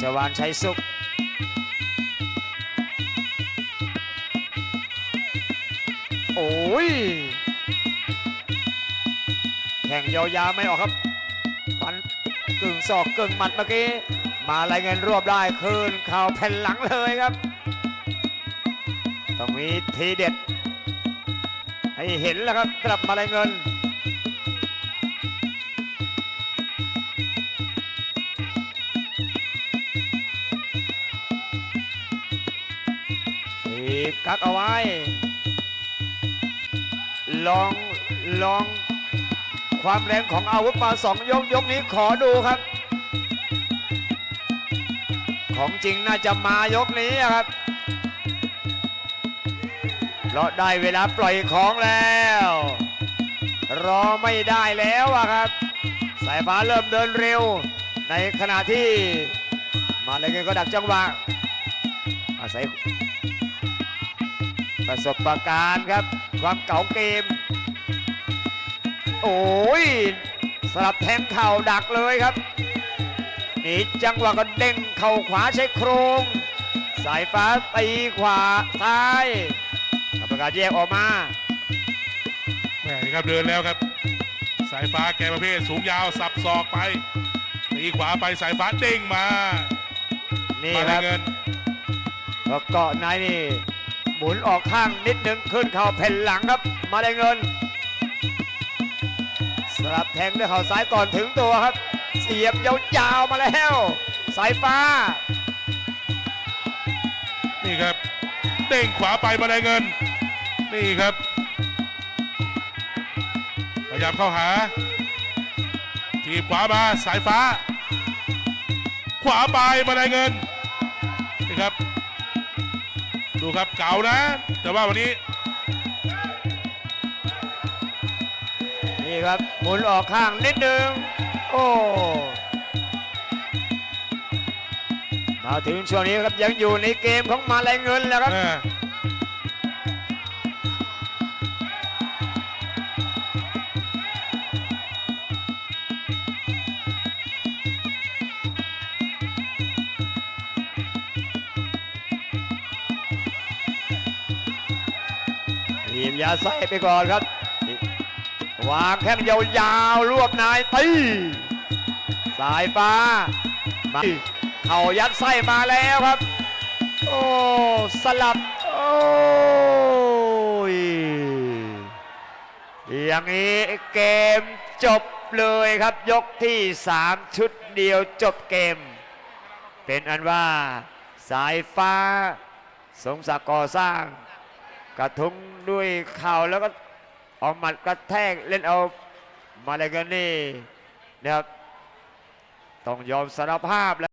ชวานชัยสุขโอ้ยแข่งยาวๆไม่ออกครับปันกึ่งศอกกึ่งหมัดเมื่อกี้มาอะไรเงินรวบได้คืนเข่าวแผ่นหลังเลยครับต้องมีทีเด็ดให้เห็นแล้วครับกลับมาอะไรเงิน กักเอาไว้ ลองลองความแรงของอาวุธมาสองยกยกนี้ขอดูครับ ของจริงน่าจะมายกนี้อะครับเพราะได้เวลาปล่อยของแล้ว รอไม่ได้แล้วอะครับ สายฟ้าเริ่มเดินเร็ว ในขณะที่ มาเลยเงินก็ดักจังหวะอาศัย ประสบการณ์ครับ ความเก่าเกม โอ้ยสลับแทงเข่าดักเลยครับนี่จังหวะก็เด้งเข่าขวาใช้โครง สายฟ้าตีขวาซ้ายกรรมการแยกออกมาแหมนี่ครับเดินแล้วครับ สายฟ้าแกประเภทสูงยาวสับศอกไปตีขวาไปสายฟ้าเด้งมานี่มาคได้รับเงินแล้วเกาะในนี่ห มุนออกข้างนิดนึงขึ้นเข่าแผ่นหลังครับ มาได้เงิน สลับแทงด้วยเข่าซ้ายก่อนถึงตัวครับ เสียบยาวๆมาแล้ว สายฟ้า นี่ครับ เด้งขวาไปมาได้เงิน นี่ครับ พยายามเข้าหา ทีบขวามาสายฟ้า ขวาไปมาได้เงิน นี่ครับ ดูครับเก่านะ แต่ว่าวันนี้นี่ครับหมุนออกข้างนิดนึง โอ้มาถึงช่วงนี้ครับยังอยู่ในเกมของมาลายเงินแล้วครับ มยาใส่ไปก่อนครับ วางแข้งยาวๆรวบนายตีสายฟ้ามาเข่ายัดไส้มาแล้วครับ โอ้สลับ โอ้ยอย่างนี้เกมจบเลยครับยกที่ 3 ชุดเดียวจบเกม เป็นอันว่าสายฟ้าสมศักดิ์ก่อสร้าง กระทุ้งด้วยเข่าแล้วก็เอาหมัดกระแทกเล่นเอามาเลยกันนี่นะครับต้องยอมสารภาพแล้ว